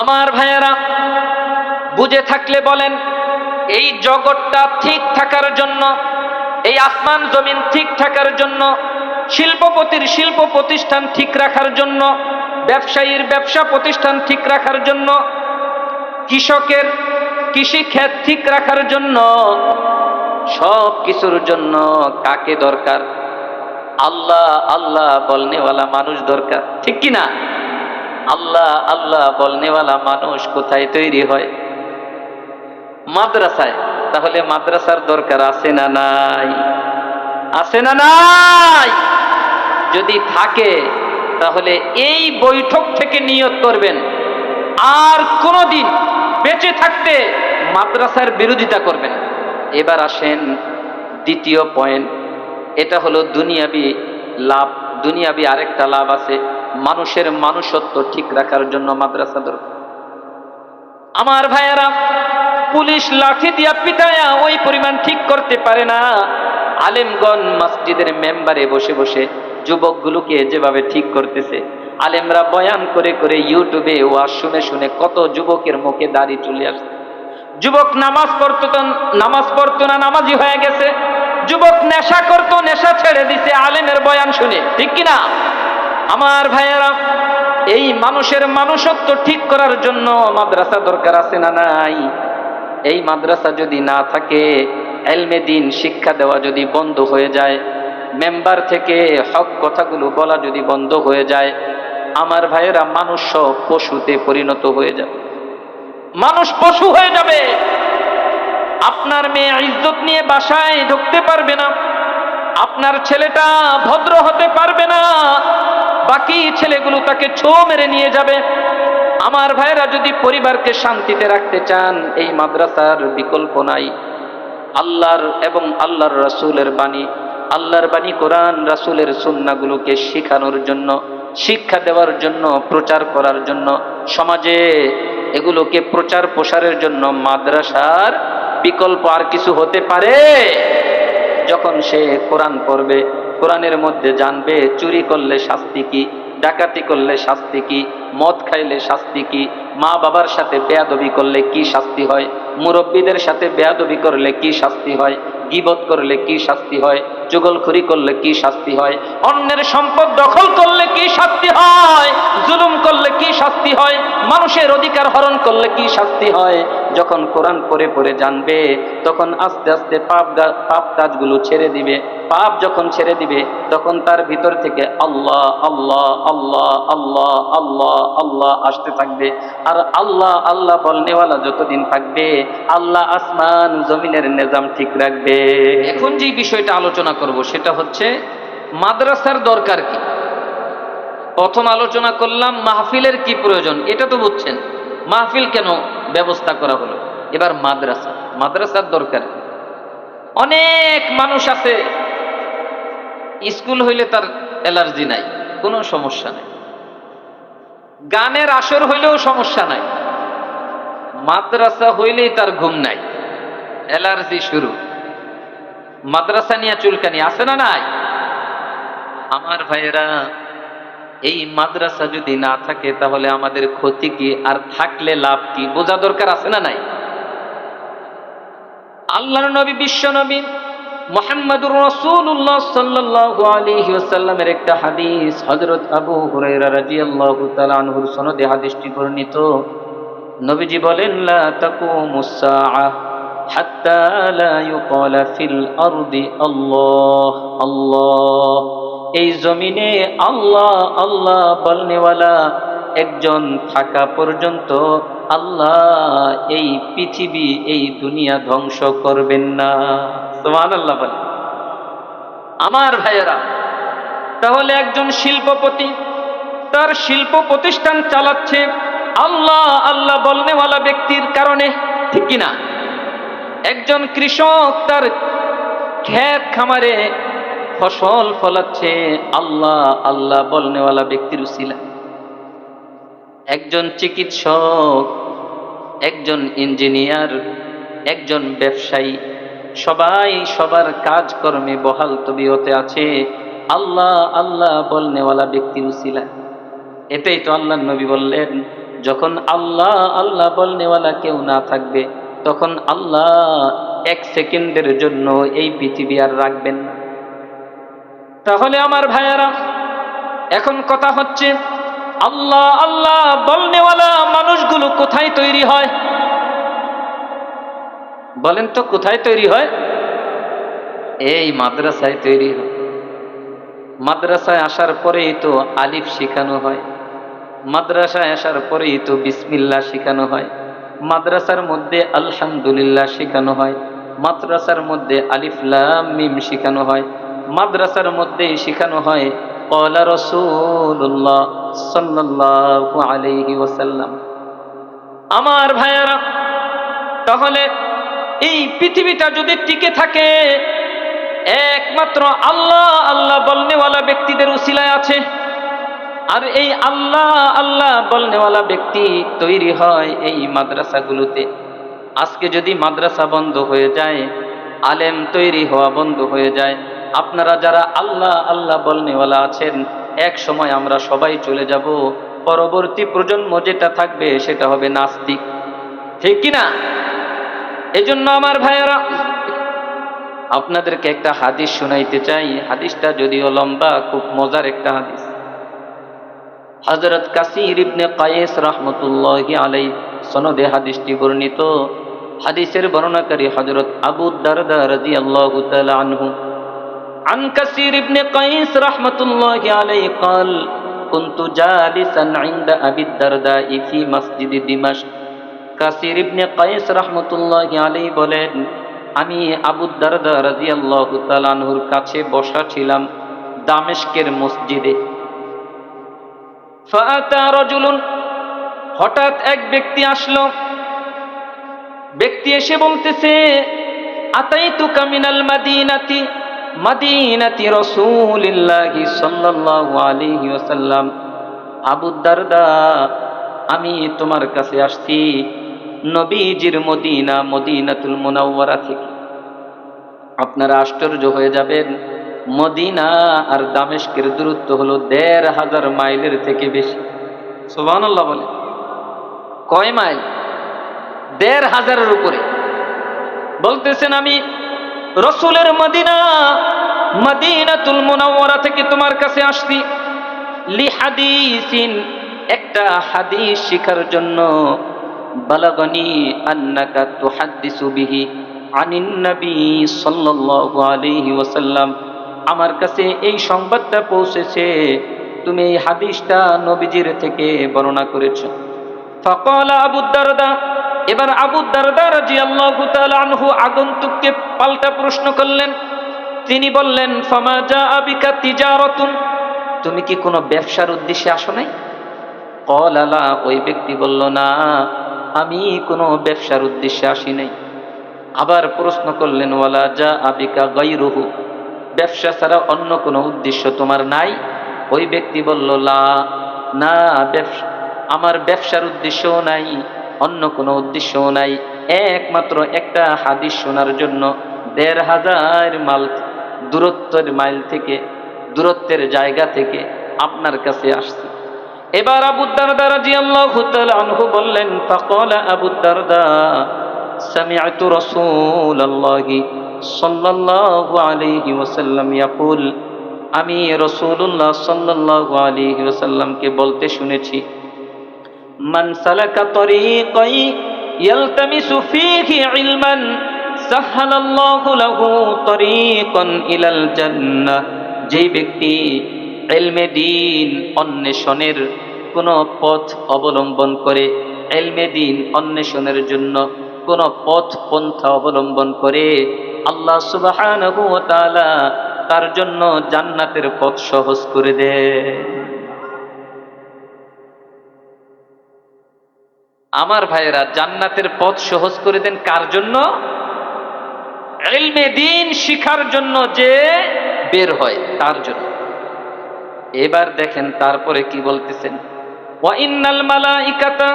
আমার ভাইয়েরা, বুঝে থাকলে বলেন, এই জগৎটা ঠিক থাকার জন্য, এই আসমান জমিন ঠিক থাকার জন্য, শিল্পপতির শিল্প প্রতিষ্ঠান ঠিক রাখার জন্য, ব্যবসায়ীর ব্যবসা প্রতিষ্ঠান ঠিক রাখার জন্য, কৃষকের কৃষি ক্ষেত ঠিক রাখার জন্য, সব কিছুর জন্য কাকে দরকার? আল্লাহ আল্লাহ বলনেওয়ালা মানুষ দরকার, ঠিক কি না আল্লাহ আল্লাহ বলনেওয়ালা মানুষ কোথায় তৈরি হয়? মাদ্রাসায়। তাহলে মাদ্রাসার দরকার আছে না নাই? আছে না নাই? যদি থাকে, তাহলে এই বৈঠক থেকে নিয়ত করবেন। আর কোনোদিন বেঁচে থাকতে মাদ্রাসার বিরোধিতা করবেন এবার আসেন দ্বিতীয় পয়েন্ট এটা হলো দুনিয়াবি লাভ, দুনিয়াবি আরেকটা লাভ আছে। মানুষের মানুষত্ব ঠিক রাখার জন্য মাদ্রাসা দরকার। আমার ভাইয়েরা, পুলিশ লাঠি দিয়া পিটায়া ওই পরিমাণ ঠিক করতে পারে না। আলেমগণ মসজিদের মেম্বারে বসে বসে যুবকগুলোকে যেভাবে ঠিক করতেছে, আলেমরা বয়ান করে করে ইউটিউবে ওয়াজ শুনে শুনে কত যুবকের মুখে দাড়ি চলে আসছে। যুবক নামাজ পড়তো নামাজ পড়তো না, নামাজি হয়ে গেছে। যুবক নেশা করতো, নেশা ছেড়ে দিছে, আলেমের বয়ান শুনে, ঠিক কিনা? আমার ভাইয়েরা, এই মানুষের মানুষত্ব ঠিক করার জন্য মাদ্রাসা দরকার আছে না নাই? এই মাদ্রাসা যদি না থাকে, এলমে দিন শিক্ষা দেওয়া যদি বন্ধ হয়ে যায়, মেম্বার থেকে হক কথাগুলো বলা যদি বন্ধ হয়ে যায়, আমার ভাইয়েরা, মানুষ পশুতে পরিণত হয়ে যাবে। মানুষ পশু হয়ে যাবে। আপনার মেয়ে ইজ্জত নিয়ে বাসায় ঢুকতে পারবে না। আপনার ছেলেটা ভদ্র হতে পারবে না। বাকি ছেলেগুলো তাকে ছো মেরে নিয়ে যাবে। আমার ভাইরা যদি পরিবারকে শান্তিতে রাখতে চান, এই মাদ্রাসার বিকল্প নাই। আল্লাহর এবং আল্লাহর রাসূলের বাণী, আল্লাহর বাণী কোরআন, রাসূলের সুন্নাগুলোকে শেখানোর জন্য, শিক্ষা দেওয়ার জন্য, প্রচার করার জন্য, সমাজে এগুলোকে প্রচার প্রসারের জন্য মাদ্রাসার বিকল্প আর কিছু হতে পারে? যখন সে কোরআন পড়বে কোরআনের মধ্যে জানবে, চুরি করলে শাস্তি কি, ডাকাতি করলে শাস্তি কি, মদ খাইলে শাস্তি কি, মা বাবার সাথে বেয়াদবি করলে কি শাস্তি হয়, মুরব্বীদের সাথে বেয়াদবি করলে কি শাস্তি হয়, গিবত করলে কি শাস্তি হয় যুগলখুরি করলে কি শাস্তি হয়, অন্যের সম্পদ দখল করলে কি শাস্তি হয়, জুলুম করলে কি শাস্তি হয়, মানুষের অধিকার হরণ করলে কি শাস্তি হয় যখন কোরআন পড়ে পড়ে জানবে, তখন আস্তে আস্তে পাপ পাপ কাজগুলো ছেড়ে দিবে। পাপ যখন ছেড়ে দিবে, তখন তার ভিতর থেকে আল্লাহ আল্লাহ আল্লাহ আল্লাহ আল্লাহ আল্লাহ আসতে থাকবে। আর আল্লাহ আল্লাহ বলনেওয়ালা যতদিন থাকবে, আল্লাহ আসমান জমিনের নিজাম ঠিক রাখবে। এখন যে বিষয়টা আলোচনা করব, সেটা হচ্ছে মাদ্রাসার দরকার কি? প্রথম আলোচনা করলাম, মাহফিলের কি প্রয়োজন? এটা তো বুঝছেন। মাহফিল কেন ব্যবস্থা করা হলো। এবার মাদ্রাসা। মাদ্রাসার দরকার। অনেক মানুষ আছে, স্কুল হইলে তার অ্যালার্জি নাই, কোনো সমস্যা নাই। গানের আসর হইলেও সমস্যা নাই। মাদ্রাসা হইলেই তার ঘুম নাই। অ্যালার্জি শুরু। মাদ্রাসা নিয়ে চুলকানি আছে না নাই? আমার ভাইয়েরা এই মাদ্রাসা যদি না থাকে, তাহলে আমাদের ক্ষতি কি? আর থাকলে লাভ কি? বোঝা দরকার আছে না নাই? আল্লাহর নবী, বিশ্ব নবী মোহাম্মদুর রসুল্লাহ একটা হাদিস আবু সনদে হাদিসটি বর্ণিত। নবীজি বলেন হাত্তা লা ফিল আল্লাহ। এই জমিনে আল্লাহ আল্লাহ বলনেওয়ালা একজন থাকা পর্যন্ত আল্লাহ এই পৃথিবী, এই দুনিয়া ধ্বংস করবেন না। তোমার আল্লাহ বলে। আমার ভাইয়েরা, তাহলে একজন শিল্পপতি, তার শিল্প প্রতিষ্ঠান চালাচ্ছে আল্লাহ আল্লাহ বলনেওয়ালা ব্যক্তির কারণে, ঠিক কিনা? একজন কৃষক, তার ক্ষেত খামারে ফসল ফলাচ্ছে, আল্লাহ আল্লাহ বলনেওয়ালা ব্যক্তির উসিলা। একজন চিকিৎসক, একজন ইঞ্জিনিয়ার, একজন ব্যবসায়ী, সবাই সবার কাজকর্মে বহাল তবিয়তে আছে, আল্লাহ আল্লাহ বলনেওয়ালা ব্যক্তির উসিলা। এটাই তো আল্লাহ নবী বললেন, যখন আল্লাহ আল্লাহ বলনেওয়ালা কেউ না থাকবে, তখন আল্লাহ এক সেকেন্ডের জন্য এই পৃথিবী আর রাখবেন না। তাহলে আমার ভাইয়ারা, এখন কথা হচ্ছে, আল্লাহ আল্লাহ বলনেওয়ালা মানুষগুলো কোথায় তৈরি হয়? বলেন তো, কোথায় তৈরি হয়? এই মাদ্রাসায় তৈরি হয়। মাদ্রাসায় আসার পরেই তো আলিফ শেখানো হয়। মাদ্রাসায় আসার পরেই তো বিসমিল্লা শেখানো হয়। মাদ্রাসার মধ্যে আলহামদুলিল্লাহ শেখানো হয়। মাদ্রাসার মধ্যে আলিফলাম মিম শেখানো হয়। মাদ্রাসার মধ্যে শেখানো হয়, কলা রসুল্লাহ সাল্লাল্লাহু আলাইহি ওয়াসাল্লাম। আমার ভাইয়ারা, তাহলে এই পৃথিবীটা যদি টিকে থাকে, একমাত্র আল্লাহ আল্লাহ বলনেওয়ালা ব্যক্তিদের উসিলায় আছে। আর এই আল্লাহ আল্লাহ বলনেওয়ালা ব্যক্তি তৈরি হয় এই মাদ্রাসাগুলোতে। আজকে যদি মাদ্রাসা বন্ধ হয়ে যায়, আলেম তৈরি হওয়া বন্ধ হয়ে যায় আপনারা যারা আল্লাহ আল্লাহ বলনেওয়ালা আছেন, এক সময় আমরা সবাই চলে যাব। পরবর্তী প্রজন্ম যেটা থাকবে সেটা হবে নাস্তিক। ঠিক কিনা? এজন্য আমার ভাইয়েরা, আপনাদেরকে একটা হাদিস শোনাইতে চাই। হাদিসটা যদিও লম্বা, খুব মজার একটা হাদিস। হজরত কাসির ইবনে কায়েস রহমতুল্লাহ আলাই সনদে হাদিসটি বর্ণিত। হাদিসের বর্ণনাকারী হজরত আবু দারদা রাদিয়াল্লাহু তাআলা আনহু عن كثير بن قيس رحمة الله عليه قال كنت جالسا عند أبي الدرداء في مسجد دمشق কাসির ইবনে কায়েস রহমতুল্লাহ আলী বলেন আমি আবু দারদা রাদিয়াল্লাহু তাআলা আনহুর কাছে বসা ছিলাম দামেশকের মসজিদে ফাআতা রাজুলুন হঠাৎ এক ব্যক্তি আসলো ব্যক্তি এসে বলতেছে আতাইতু কামিনাল মাদিনাতি মাদিনাতি রাসূলিল্লাহি সাল্লাল্লাহু আলাইহি ওয়াসাল্লাম। আবু দারদা, আমি তোমার কাছে আসছি নবীজির মদিনা, মদিনাতুল মুনাওয়ারা থেকে। আপনারা আশ্চর্য হয়ে যাবেন, মদিনা আর দামেশকের দূরত্ব হলো দেড় হাজার মাইলের থেকে বেশি। সুবহানাল্লাহ বলে। কয় মাইল? দেড় হাজারের উপরে। বলতেছেন আমি রসুলের মদিনা, মদিনাতুল মুনাওয়ারা থেকে তোমার কাছে আসছি। লি হাদিসিন একটা হাদিস শিখার জন্য। বালাগনি আন্নাকা তুহাদ্দিসু বিহি আনিন নবী সাল্লাল্লাহু আলাইহি ওয়াসাল্লাম। আমার কাছে এই সংবাদটা পৌঁছেছে, তুমি এই হাদিসটা নবীজির থেকে বর্ণনা করেছ। ফাকাল আবু দারদা এবার আবু দারদা তাআলা আনহু আগন্তুককে পাল্টা প্রশ্ন করলেন। তিনি বললেন, ফামা জা আবিকা তিজারাতুন? তুমি কি কোনো ব্যবসার উদ্দেশ্যে আসো নাই? কল আলা ওই ব্যক্তি বলল, না, আমি কোনো ব্যবসার উদ্দেশ্যে আসি নাই। আবার প্রশ্ন করলেন, ওয়ালা যা আবিকা গাইরুহু ব্যবসা ছাড়া অন্য কোনো উদ্দেশ্য তোমার নাই? ওই ব্যক্তি বলল, লা। না, ব্যবসা, আমার ব্যবসার উদ্দেশ্যও নাই। অন্য কোনো উদ্দেশ্যও নাই। একমাত্র একটা হাদিস শোনার জন্য দেড় হাজার মাইল দূরত্বের মাইল থেকে, দূরত্বের জায়গা থেকে আপনার কাছে আসছি। এবার আবু দারদা রাদিয়াল্লাহু তাআলা আনহু বললেন, ফাকালা আবু দারদা সামি'তু রাসূলুল্লাহি সাল্লাল্লাহু আলাইহি ওয়াসাল্লাম ইয়াকুল, আমি রাসূলুল্লাহ সাল্লাল্লাহু আলাইহি ওয়াসাল্লামকে বলতে শুনেছি মান সালাকা তরিকাই ইয়ালতামিসু ফীহি ইলমান সাহালাল্লাহু লাহু তরিকান ইলাল জান্নাহ। যেই ব্যক্তি এলমে দিন অন্বেষণের কোনো পথ অবলম্বন করে এলমে দিন অন্বেষণের জন্য কোনো পথ পন্থা অবলম্বন করে, আল্লাহ তাআলা তার জন্য জান্নাতের পথ সহজ করে দেয়। আমার ভাইয়েরা জান্নাতের পথ সহজ করে দেন কার জন্য? এলমে দিন শিখার জন্য যে বের হয়, তার জন্য। এবার দেখেন তারপরে কি বলতেছেন? ওয়াইন্নাল মালাইকাতা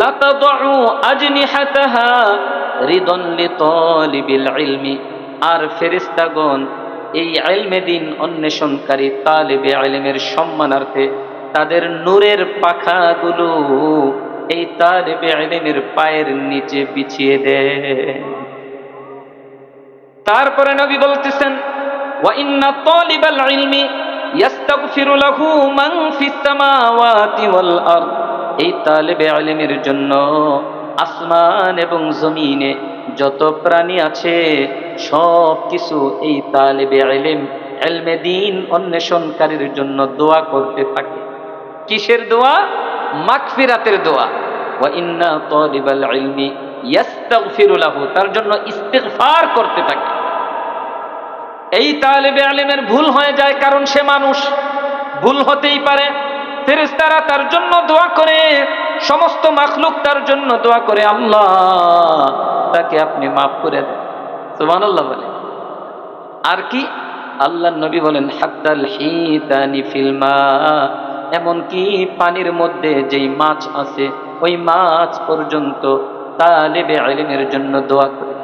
লাতাদউ আজনিহাতাহা রিদন লিতালিবিল ইলমি। আর ফেরেশতাগণ এই ইলমে দিন অন্বেষণকারী তালিবে ইলমের সম্মানার্থে তাদের নূরের পাখাগুলো এই তালেবে ইলমের পায়ের নিচে বিছিয়ে দে। তারপরে নবী বলতেছেন, ওয়া ইন্না তালিবাল ইলমি ইয়াস্তাগফিরু লাহু মান ফিস সামাওয়াতি ওয়াল আরদ। এই তালেবে ইলমের জন্য আসমান এবং জমিনে যত প্রাণী আছে, সব কিছু এই তালেবে ইলম, ইলমে দিন অন্বেষণকারীর জন্য দোয়া করতে থাকে। কিসের দোয়া? মাগফিরাতের দোয়া। ইন্না তার জন্য ইস্তিগফার করতে থাকে। এই তালেবে আলেমের ভুল হয়ে যায় কারণ সে মানুষ। ভুল হতেই পারে। ফেরেশতারা তার জন্য দোয়া করে, সমস্ত মাখলুক তার জন্য দোয়া করে, আল্লাহ, তাকে আপনি মাফ করে দেন। সুবহানাল্লাহ বলে। আর কি? আল্লাহ নবী বলেন হাত্তাল হিতানি ফিলমা এমনকি পানির মধ্যে যেই মাছ আছে, ওই মাছ পর্যন্ত তালেবে ইলমের জন্য দোয়া করে।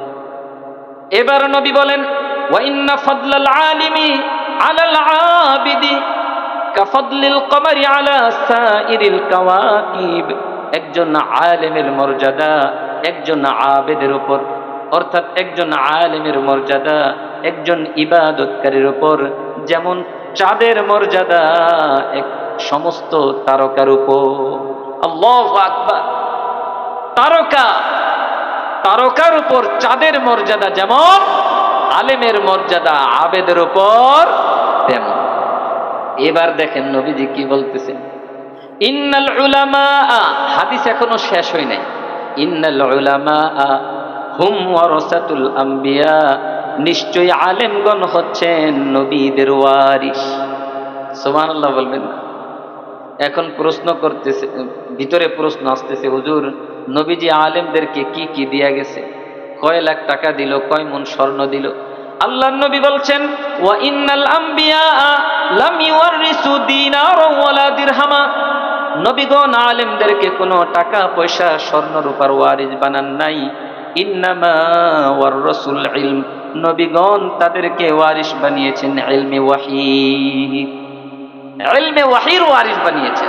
এবার নবী বলেন, ওয়াইন্না ফাদলাল আলিমি আলাল আবিদি কাফদলিল কমারি আলা সাইরিল কাওয়াকিব। একজন আলেমের মর্যাদা, একজন আবেদের উপর, অর্থাৎ একজন আলেমের মর্যাদা, একজন ইবাদতকারীর উপর, যেমন চাঁদের মর্যাদা এক সমস্ত তারকার উপর। আল্লাহ আকবার। তারকা, তারকার উপর চাঁদের মর্যাদা যেমন, আলেমের মর্যাদা আবেদের উপর তেমন। এবার দেখেন নবীজি কি বলতেছেন? ইন্নাল উলামা হাদিস এখনও শেষ হয় নাই। ইন্নাল উলামা হুম ওয়ারাসাতুল আম্বিয়া। নিশ্চয়ই আলেমগণ হচ্ছেন নবীদের ওয়ারিস সুবহানাল্লাহ বলবেন না। এখন প্রশ্ন করতেছে, ভিতরে প্রশ্ন আসতেছে, হুজুর, নবীজি আলেমদেরকে কি কি দিয়া গেছে? কয় লাখ টাকা দিল, কয় মন স্বর্ণ দিল? আল্লাহ নবী বলছেন, ওয়া ইন্নাল আম্বিয়া লাম ইউরিসু দিনার ওয়ালা দিরহামা। নবীগণ আলেমদেরকে কোনো টাকা, পয়সা স্বর্ণ রূপার ওয়ারিস বানান নাই। ইন্নামা ওয়ার রসুল ইলম। নবীগণ তাদেরকে ওয়ারিস বানিয়েছেন ইলমে ওয়াহি। ইলমে ওয়াহির ওয়ারিস বানিয়েছেন।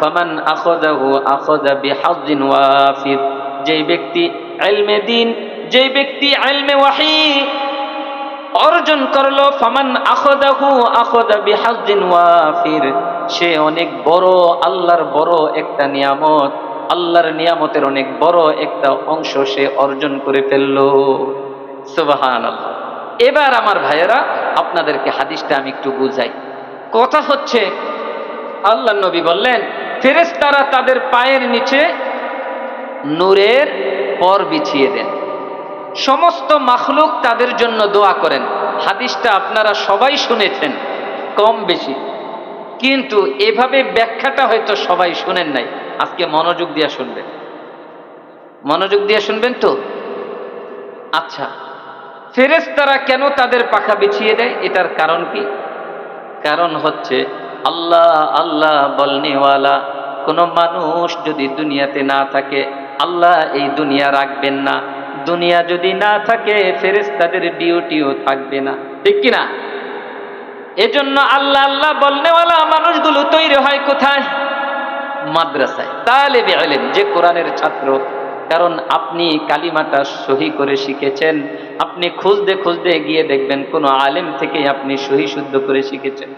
ফামান আখদাহু আখদা বিহাজ্জিন ওয়াফির যেই ব্যক্তি ইলমে দিন, যেই ব্যক্তি ইলমে ওয়াহি অর্জন করল, ফামান আখদাহু আখদা বিহাজ্জিন ওয়াফির সে অনেক বড়, আল্লাহর বড় একটা নিয়ামত। আল্লাহর নিয়ামতের অনেক বড় একটা অংশ সে অর্জন করে ফেলল। সুবহানাল্লাহ। এবার আমার ভাইয়েরা, আপনাদেরকে হাদিসটা আমি একটু বুঝাই। কথা হচ্ছে, আল্লাহ নবী বললেন, ফেরেশতারা তাদের পায়ের নিচে নূরের পর বিছিয়ে দেন। সমস্ত মাখলুক তাদের জন্য দোয়া করেন। হাদিসটা আপনারা সবাই শুনেছেন, কম বেশি। কিন্তু এভাবে ব্যাখ্যাটা হয়তো সবাই শুনেন নাই। আজকে মনোযোগ দিয়ে শুনবেন। মনোযোগ দিয়ে শুনবেন তো? আচ্ছা। ফেরেশতারা কেন তাদের পাখা বিছিয়ে দেয়? এটার কারণ কি? কারণ হচ্ছে আল্লাহ আল্লাহ বলনেওয়ালা, কোনো মানুষ যদি দুনিয়াতে না থাকে, আল্লাহ এই দুনিয়া রাখবেন না। দুনিয়া যদি না থাকে, ফেরেশতাদের ডিউটিও থাকবে না। ঠিক কি না এজন্য আল্লাহ আল্লাহ বলনেওয়ালা মানুষগুলো তৈরি হয় কোথায়? মাদ্রাসায়। তাহলে যে কোরআনের ছাত্র কারণ আপনি কালিমাটা সহি করে শিখেছেন। আপনি খুঁজতে খুঁজতে গিয়ে দেখবেন কোনো আলেম থেকে আপনি সহি শুদ্ধ করে শিখেছেন।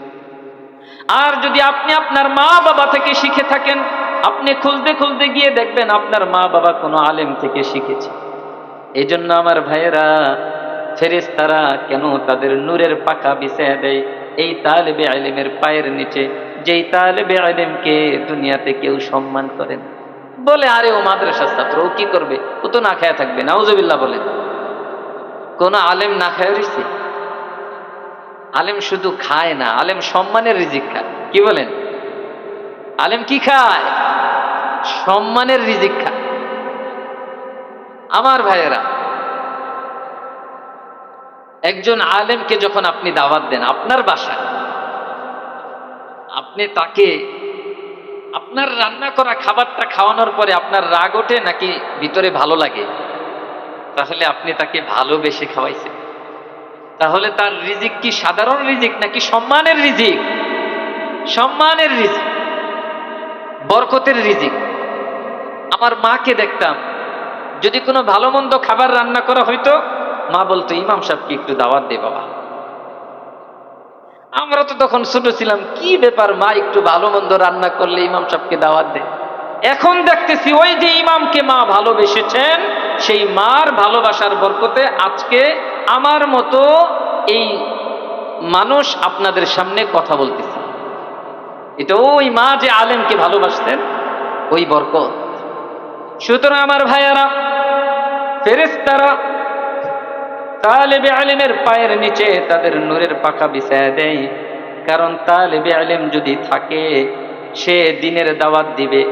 আর যদি আপনি আপনার মা বাবা থেকে শিখে থাকেন, আপনি খুঁজতে খুঁজতে গিয়ে দেখবেন আপনার মা বাবা কোনো আলেম থেকে শিখেছে। এই জন্য আমার ভাইয়েরা ফেরেস তারা কেন তাদের নূরের পাখা বিছায় দেয়? এই তালেবে আলেমের পায়ের নিচে, যেই তালেবে আলেমকে দুনিয়াতে কেউ সম্মান করেন বলে, আরে ও মাদ্রাসার ছাত্র, ও কি করবে? ও তো না খায়া থাকবে, নাউজবিল্লাহ বলেন কোন আলেম না খায় রয়েছে? আলেম শুধু খায় না, আলেম সম্মানের রিজিক খায়। কি বলেন? আলেম কি খায়? সম্মানের রিজিক খায়। আমার ভাইয়েরা, একজন আলেমকে যখন আপনি দাওয়াত দেন, আপনার বাসায়, আপনি তাকে আপনার রান্না করা খাবারটা খাওয়ানোর পরে আপনার রাগ ওঠে নাকি ভিতরে ভালো লাগে? তাহলে আপনি তাকে ভালোবেসে খাওয়াইছেন। তাহলে তার রিজিক কি সাধারণ রিজিক নাকি সম্মানের রিজিক? সম্মানের রিজিক। বরকতের রিজিক। আমার মাকে দেখতাম, যদি কোনো ভালো মন্দ খাবার রান্না করা হইতো, মা বলতো, ইমাম সাহেবকে একটু দাওয়াত দে বাবা। আমরা তো তখন ছোট ছিলাম, কি ব্যাপার মা একটু ভালো মন্দ রান্না করলে ইমাম সাহেবকে দাওয়াত দে এখন দেখতেছি ওই যে ইমামকে মা ভালোবেসেছেন, সেই মার ভালোবাসার বরকতে আজকে আমার মতো এই মানুষ আপনাদের সামনে কথা বলতেছে। এটা ওই মা যে আলেমকে ভালোবাসতেন, ওই বরকত। সুতরাং আমার ভাইয়ারা ফেরেস্তারা তালেবে আলিমের পায়ের নিচে তাদের নূরের পাখা বিছায় দেয়। কারণ তালেবে আলিম যদি থাকে, সে দিনের দাওয়াত দিবে।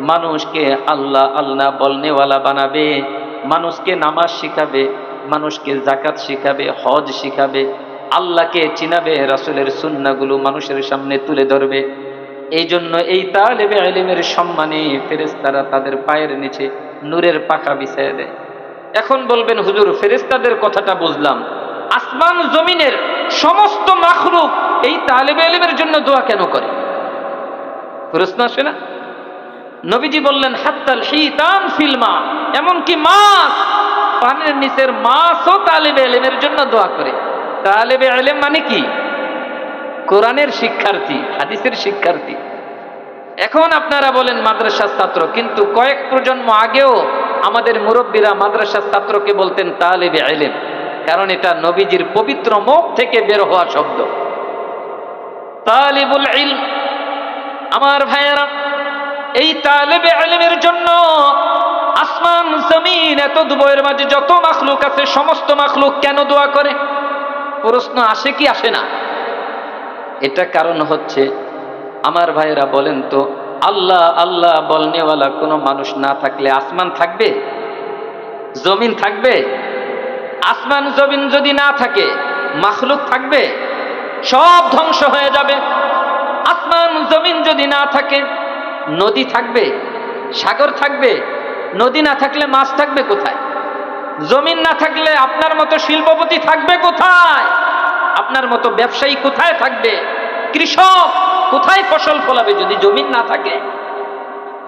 মানুষকে আল্লাহ আল্লাহ বলনেওয়ালা বানাবে, মানুষকে নামাজ শিখাবে, মানুষকে জাকাত শিখাবে, হজ শিখাবে, আল্লাহকে চিনাবে, রাসুলের সুন্নাগুলো মানুষের সামনে তুলে ধরবে। এই জন্য এই তালেবে আলিমের সম্মানে ফেরেস্তারা তাদের পায়ের নিচে নূরের পাখা বিছায় দেয়। এখন বলবেন, হুজুর ফেরেস্তাদের কথাটা বুঝলাম। আসমান জমিনের সমস্ত মাখলুক এই তালেবে আলিমের জন্য দোয়া কেন করে? প্রশ্ন আসে না? নবীজি বললেন, হাত্তাল শীতান ফিলমা এমনকি মাছ, পানের নিচের মাছও তালেবে আলিমের জন্য দোয়া করে। তালেবে আলিম মানে কি? কোরআনের শিক্ষার্থী, হাদিসের শিক্ষার্থী। এখন আপনারা বলেন, মাদ্রাসার ছাত্র। কিন্তু কয়েক প্রজন্ম আগেও আমাদের মুরব্বীরা, মাদ্রাসার ছাত্রকে বলতেন তালেবে আলেম কারণ এটা নবীজির পবিত্র মুখ থেকে বের হওয়া শব্দ। তালিবুল ইলম, আমার ভাইয়েরা, এই তালেবে আলেমের জন্য আসমান, জমিন, এত দুবয়ের মাঝে যত মাখলুক আছে, সমস্ত মাখলুক কেন দোয়া করে? প্রশ্ন আসে কি আসে না? এটা কারণ হচ্ছে, আমার ভাইয়েরা বলেন তো আল্লাহ আল্লাহ বলনেওয়ালা কোনো মানুষ না থাকলে আসমান থাকবে? জমিন থাকবে? আসমান, জমিন যদি না থাকে, মাখলুক থাকবে? সব ধ্বংস হয়ে যাবে। আসমান, জমিন যদি না থাকে, নদী থাকবে, সাগর থাকবে, নদী না থাকলে মাছ থাকবে কোথায়? জমিন না থাকলে আপনার মতো শিল্পপতি থাকবে কোথায়? আপনার মতো ব্যবসায়ী কোথায় থাকবে? কৃষক কোথায় ফসল ফলাবে যদি জমিন না থাকে?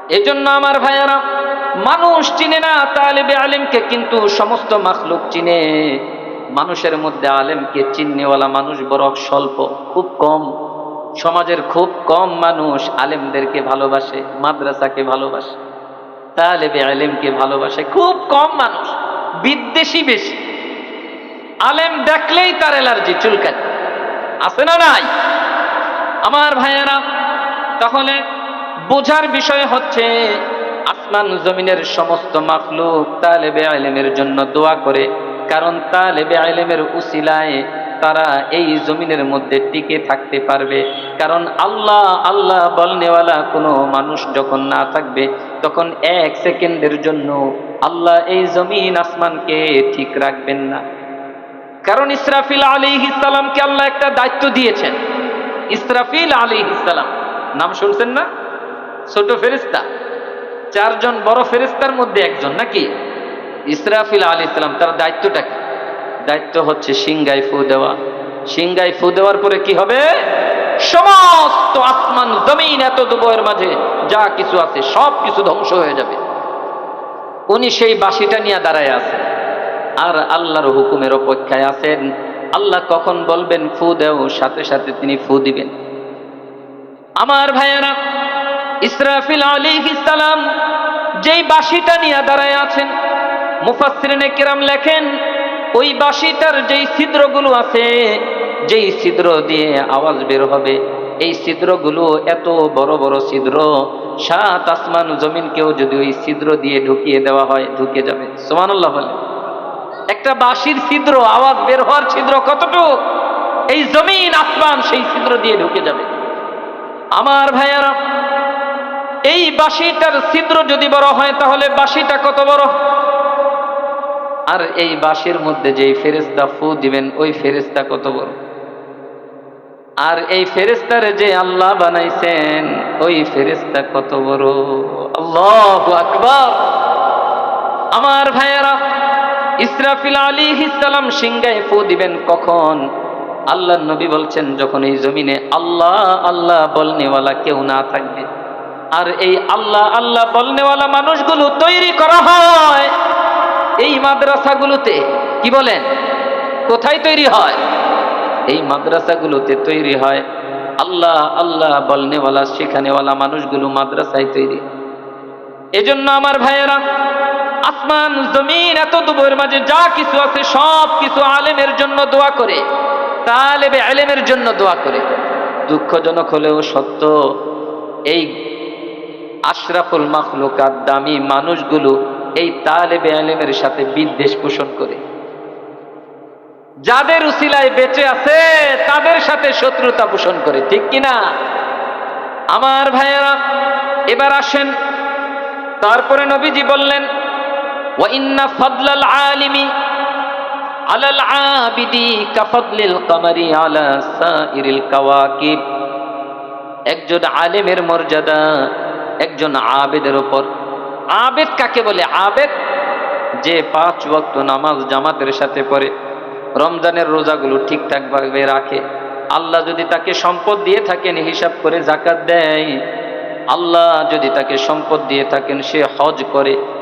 এজন্য আমার ভাইয়ারা, মানুষ চিনে না, তালেবে আলেমকে কিন্তু সমস্ত মাখলুক চিনে। মানুষের মধ্যে আলেমকে চিননেওয়ালা মানুষ বড় স্বল্প, খুব কম। সমাজের খুব কম মানুষ আলেমদেরকে ভালোবাসে, মাদ্রাসাকে ভালোবাসে, তালেবে আলেমকে ভালোবাসে। খুব কম মানুষ, বিদ্বেষী বেশি। আলেম দেখলেই তার অ্যালার্জি চুলকায়। আছে না নাই? আমার ভাইয়েরা, তাহলে বোঝার বিষয় হচ্ছে আসমান জমিনের সমস্ত মাখলুক তালেবে আলেমের জন্য দোয়া করে, কারণ তালেবে আলেমের উসিলায় তারা এই জমিনের মধ্যে টিকে থাকতে পারবে। কারণ আল্লাহ আল্লাহ বলনেওয়ালা কোনো মানুষ যখন না থাকবে, তখন এক সেকেন্ডের জন্য আল্লাহ এই জমিন আসমানকে ঠিক রাখবেন না। কারণ ইসরাফিল আলী ইসালামকে আল্লাহ একটা দায়িত্ব দিয়েছেন। ইসরাফিল আলী ইসালাম নাম শুনছেন না? ছোট ফেরিস্তা চারজন বড় ফেরিস্তার মধ্যে একজন নাকি? ইসরাফিল আলী ইসলাম তার দায়িত্বটা কি? দায়িত্ব হচ্ছে সিংগায় ফু দেওয়া। সিংগায় ফু দেওয়ার পরে কি হবে? সমস্ত আসমান, জমিন এত দুবয়ের মাঝে যা কিছু আছে, সব কিছু ধ্বংস হয়ে যাবে। উনি সেই বাঁশিটা নিয়ে দাঁড়ায় আছেন। আর আল্লাহর হুকুমের অপেক্ষায় আছেন। আল্লাহ কখন বলবেন, ফু দেও সাথে সাথে তিনি ফু দিবেন। আমার ভাইয়েরা, ইসরাফিল আলী ইসালাম যেই বাঁশিটা নিয়ে দাঁড়ায় আছেন মুফাসরিনে কিরাম লেখেন, ওই বাঁশিটার যেই ছিদ্রগুলো আছে, যেই ছিদ্র দিয়ে আওয়াজ বের হবে, এই ছিদ্রগুলো এত বড় বড় ছিদ্র, সাত আসমান জমিনকেও যদি ওই ছিদ্র দিয়ে ঢুকিয়ে দেওয়া হয়, ঢুকে যাবে। সোমানুল্লাহ বলে একটা বাঁশির ছিদ্র, আওয়াজ বের হওয়ার ছিদ্র কতটুকু? এই জমিন, আসমান, সেই ছিদ্র দিয়ে ঢুকে যাবে। আমার ভাইয়ারা, এই বাঁশিটার ছিদ্র যদি বড় হয়, তাহলে বাঁশিটা কত বড়? আর এই বাঁশির মধ্যে যেই ফেরেস্তা ফু দিবেন, ওই ফেরেস্তা কত বড়? আর এই ফেরেস্তারে যে আল্লাহ বানাইছেন, ওই ফেরেস্তা কত বড়? আল্লাহ আকবার! আমার ভাইয়েরা ইসরাফিল আলী ইসালাম সিংগায় ফু দিবেন কখন? আল্লাহ নবী বলছেন, যখন এই জমিনে আল্লাহ আল্লাহ বলনেওয়ালা কেউ না থাকবে, আর এই আল্লাহ আল্লাহ বলনেওয়ালা মানুষগুলো তৈরি করা হয়। এই মাদ্রাসাগুলোতে কি বলেন? কোথায় তৈরি হয়? এই মাদ্রাসাগুলোতে তৈরি হয় আল্লাহ আল্লাহ বলনেওয়ালা শেখানেওয়ালা মানুষগুলো মাদ্রাসায় তৈরি। এজন্য আমার ভাইয়েরা আসমান, জমিন, এত দুবইয়ের মাঝে যা কিছু আছে, সব কিছু আলেমের জন্য দোয়া করে। তালেবে আলেমের জন্য দোয়া করে। দুঃখজনক হলেও সত্য, এই আশরাফুল মাখলুকাত দামি মানুষগুলো এই তালেবে আলেমের সাথে বিদ্বেষ পোষণ করে। যাদের উসিলায় বেঁচে আছে, তাদের সাথে শত্রুতা পোষণ করে, ঠিক কিনা? আমার ভাইয়েরা, এবার আসেন। তারপরে নবীজি বললেন একজন আলেমের মর্যাদা, একজন আবেদের ওপর আবেদ কাকে বলে? আবেদ যে পাঁচ ওয়াক্ত নামাজ জামাতের সাথে পড়ে, রমজানের রোজাগুলো ঠিকঠাক ভাবে রাখে। আল্লাহ যদি তাকে সম্পদ দিয়ে থাকেন, হিসাব করে জাকাত দেয়। আল্লাহ যদি তাকে সম্পদ দিয়ে থাকেন, সে হজ করে।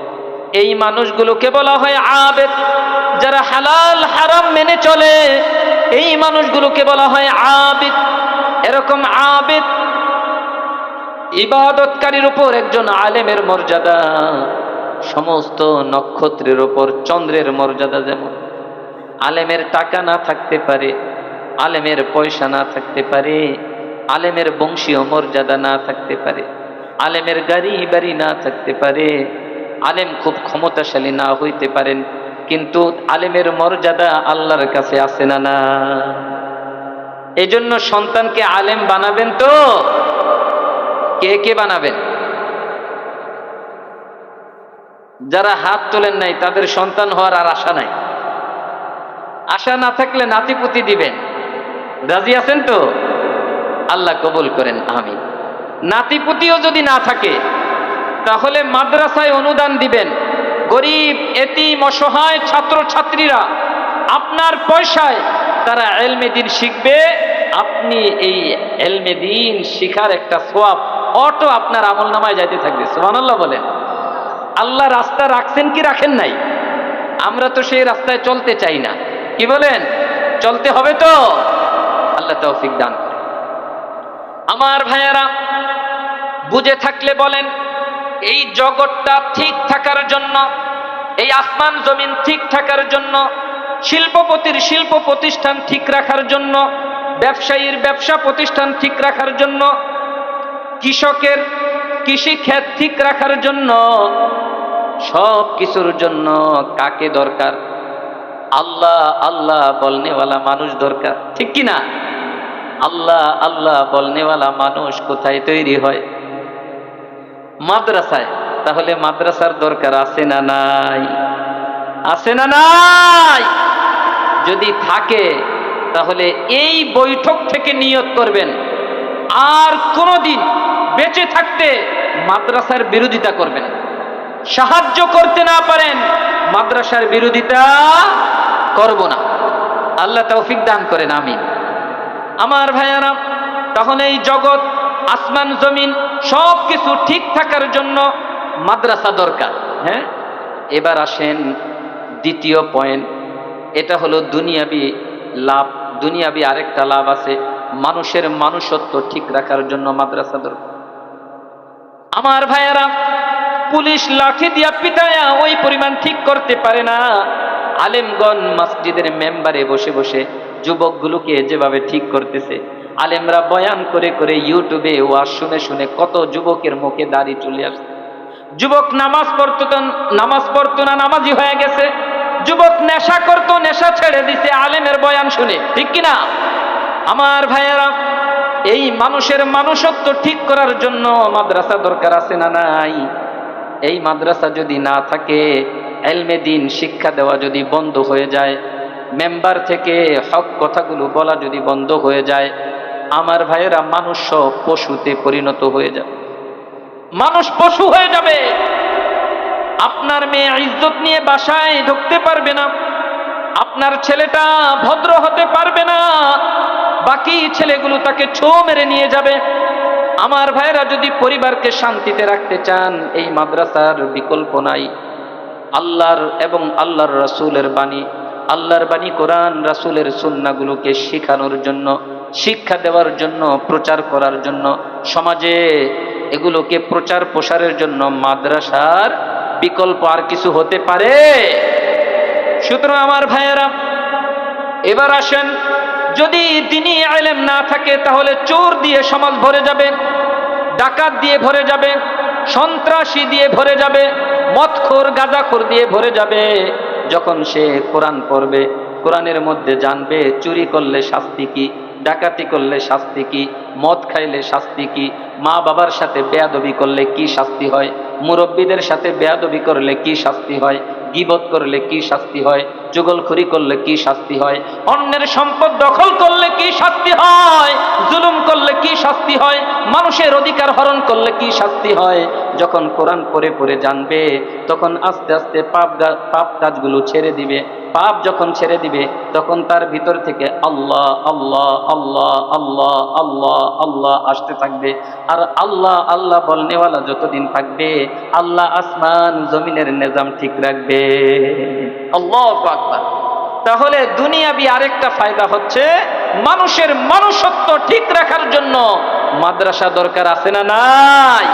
এই মানুষগুলোকে বলা হয় আবেদ, যারা হালাল, হারাম মেনে চলে, এই মানুষগুলোকে বলা হয় আবিদ। এরকম আবিদ ইবাদতকারীর উপর একজন আলেমের মর্যাদা, সমস্ত নক্ষত্রের ওপর চন্দ্রের মর্যাদা যেমন। আলেমের টাকা না থাকতে পারে, আলেমের পয়সা না থাকতে পারে, আলেমের বংশীয় মর্যাদা না থাকতে পারে, আলেমের গাড়ি বাড়ি না থাকতে পারে আলেম খুব ক্ষমতাশালী না হইতে পারেন, কিন্তু আলেমের মর্যাদা আল্লাহর কাছে আছে না না? এজন্য সন্তানকে আলেম বানাবেন তো? কে কে বানাবেন? যারা হাত তোলেন নাই, তাদের সন্তান হওয়ার আর আশা নাই। আশা না থাকলে নাতিপুতি দিবেন। রাজি আছেন তো? আল্লাহ কবুল করেন আমি নাতিপুতিও যদি না থাকে তাহলে মাদ্রাসায় অনুদান দিবেন। গরিব, এতিম, অসহায় ছাত্র ছাত্রীরা আপনার পয়সায় তারা এলমে দিন শিখবে। আপনি এই এলমে দিন শিখার একটা সোয়াব, অটো আপনার আমল নামায় যাইতে থাকবে। সোহানাল্লাহ বলেন। আল্লাহ রাস্তা রাখছেন কি রাখেন নাই? আমরা তো সেই রাস্তায় চলতে চাই না। কি বলেন? চলতে হবে তো। আল্লাহ তৌফিক দান করে আমার ভাইয়ারা, বুঝে থাকলে বলেন এই জগৎটা ঠিক থাকার জন্য, এই আসমান জমিন ঠিক থাকার জন্য, শিল্পপতির শিল্প প্রতিষ্ঠান ঠিক রাখার জন্য, ব্যবসায়ীর ব্যবসা প্রতিষ্ঠান ঠিক রাখার জন্য, কৃষকের কৃষি ক্ষেত ঠিক রাখার জন্য, সব কিছুর জন্য কাকে দরকার? আল্লাহ আল্লাহ বলনেওয়ালা মানুষ দরকার, ঠিক কি না আল্লাহ আল্লাহ বলনেওয়ালা মানুষ কোথায় তৈরি হয়? মাদ্রাসায়। তাহলে মাদ্রাসার দরকার আছে না নাই? আছে না নাই? যদি থাকে, তাহলে এই বৈঠক থেকে নিয়ত করবেন। আর কোনোদিন বেঁচে থাকতে মাদ্রাসার বিরোধিতা করবেন সাহায্য করতে না পারেন, মাদ্রাসার বিরোধিতা করব না। আল্লাহ তৌফিক দান করেন আমি আমার ভাইয়ারা তখন এই জগৎ, আসমান, জমিন সব কিছু ঠিক থাকার জন্য মাদ্রাসা দরকার হ্যাঁ? এবার আসেন দ্বিতীয় পয়েন্ট এটা হলো দুনিয়াবি লাভ, দুনিয়াবি আরেকটা লাভ আছে, মানুষের মানুষত্ব ঠিক রাখার জন্য মাদ্রাসা দরকার। আমার ভাইয়েরা, পুলিশ লাঠি দিয়া পিটায়া ওই পরিমাণ ঠিক করতে পারে না। আলেমগঞ্জ মসজিদের মেম্বারে বসে বসে যুবকগুলোকে যেভাবে ঠিক করতেছে আলেমরা বয়ান করে করে ইউটিউবে ওয়াজ শুনে শুনে কত যুবকের মুখে দাড়ি চলে আসছে। যুবক নামাজ পড়তো নামাজ পড়তো না, নামাজি হয়ে গেছে। যুবক নেশা করতো, নেশা ছেড়ে দিছে, আলেমের বয়ান শুনে। ঠিক কিনা? আমার ভাইয়েরা, এই মানুষের মানুষত্ব ঠিক করার জন্য মাদ্রাসা দরকার আছে না নাই? এই মাদ্রাসা যদি না থাকে, এলমে দিন শিক্ষা দেওয়া যদি বন্ধ হয়ে যায়, মেম্বার থেকে হক কথাগুলো বলা যদি বন্ধ হয়ে যায় আমার ভাইয়েরা মানুষ সব পশুতে পরিণত হয়ে যাবে। মানুষ পশু হয়ে যাবে। আপনার মেয়ে ইজ্জত নিয়ে বাসায় ঢুকতে পারবে না। আপনার ছেলেটা ভদ্র হতে পারবে না। বাকি ছেলেগুলো তাকে ছো মেরে নিয়ে যাবে। আমার ভাইরা যদি পরিবারকে শান্তিতে রাখতে চান, এই মাদ্রাসার বিকল্প নাই। আল্লাহর এবং আল্লাহর রাসূলের বাণী, আল্লাহর বাণী কোরআন, রাসূলের সুন্নাগুলোকে শেখানোর জন্য শিক্ষা দেওয়ার জন্য, প্রচার করার জন্য, সমাজে এগুলোকে প্রচার প্রসারের জন্য মাদ্রাসার বিকল্প আর কিছু হতে পারে? সুতরাং আমার ভাইয়েরা, এবার আসেন, যদি তিনি আলেম না থাকে, তাহলে চোর দিয়ে সমাজ ভরে যাবে, ডাকাত দিয়ে ভরে যাবে, সন্ত্রাসী দিয়ে ভরে যাবে মৎখোর গাঁজাখোর দিয়ে ভরে যাবে। যখন সে কোরআন পড়বে, কোরআনের মধ্যে জানবে, চুরি করলে শাস্তি কি? ডাকাতি করলে শাস্তি কি? মদ খাইলে শাস্তি কি? মা বাবার সাথে বেয়াদবি করলে কি শাস্তি হয়? মুরব্বীদের সাথে বেয়াদবি করলে কি শাস্তি হয়? গিবত করলে কি শাস্তি হয়? যুগলখুরি করলে কি শাস্তি হয়? অন্যের সম্পদ দখল করলে কি শাস্তি হয়? জুলুম করলে কি শাস্তি হয়? মানুষের অধিকার হরণ করলে কি শাস্তি হয়? যখন কোরআন পড়ে পড়ে জানবে, তখন আস্তে আস্তে পাপ পাপ কাজগুলো ছেড়ে দিবে। পাপ যখন ছেড়ে দিবে, তখন তার ভিতর থেকে আল্লাহ আল্লাহ আল্লাহ আল্লাহ আল্লাহ আল্লাহ আসতে থাকবে। আর আল্লাহ আল্লাহ বলনেওয়ালা যতদিন থাকবে, আল্লাহ আসমান জমিনের নিজাম ঠিক রাখবে। আল্লাহ আকবার। তাহলে দুনিয়াবি আরেকটা ফায়দা হচ্ছে, মানুষের মানুষত্ব ঠিক রাখার জন্য মাদ্রাসা দরকার আছে না নাই?